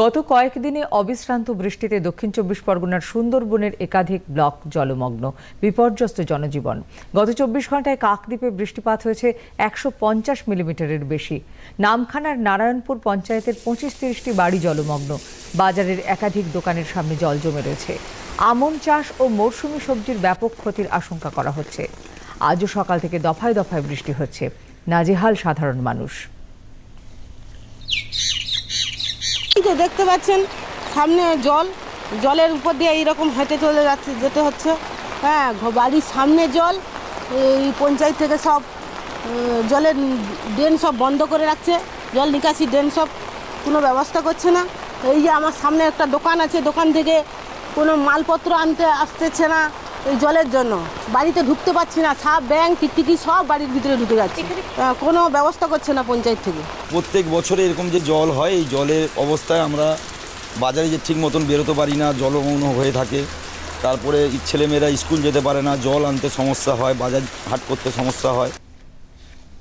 গত কয়েকদিনে অবিশ্রান্ত বৃষ্টিতে দক্ষিণ চব্বিশ পরগনার সুন্দরবনের একাধিক ব্লক জলমগ্ন, বিপর্যস্ত জনজীবন। গত চব্বিশ ঘন্টায় কাকদ্বীপে বৃষ্টিপাত হয়েছে একশো পঞ্চাশ মিলিমিটারের বেশি। নামখানার নারায়ণপুর পঞ্চায়েতের পঁচিশ তিরিশটি বাড়ি জলমগ্ন। বাজারের একাধিক দোকানের সামনে জল জমে রয়েছে। আমন চাষ ও মরশুমি সবজির ব্যাপক ক্ষতির আশঙ্কা করা হচ্ছে। আজও সকাল থেকে দফায় দফায় বৃষ্টি হচ্ছে। নাজেহাল সাধারণ মানুষ এই যে দেখতে পাচ্ছেন, সামনে জল, জলের উপর দিয়ে এইরকম হেঁটে চলে যাচ্ছে, যেতে হচ্ছে। হ্যাঁ বাড়ির সামনে জল, এই পঞ্চায়েত থেকে সব জলের ড্রেন সব বন্ধ করে রাখছে, জল নিকাশি ড্রেন সব কোনো ব্যবস্থা করছে না। এই যে আমার সামনে একটা দোকান আছে, দোকান থেকে কোনো মালপত্র আনতে আসতেছে না। এই জলের জন্য। বাড়িতে ঢুকতে পারছি না সাপ ব্যাং টিকটিকি সব বাড়ির ভিতরে ঢুকে যাচ্ছে। কোনো ব্যবস্থা করছে না পঞ্চায়েত থেকে। প্রত্যেক বছরে এরকম যে জল হয় এই জলের অবস্থায় আমরা বাজারে যে ঠিক মতন বেরোতে পারি না জলমগ্ন হয়ে থাকে। তারপরে ছেলেমেয়েরা স্কুল যেতে পারে না জল আনতে সমস্যা হয় বাজার হাট করতে সমস্যা হয়।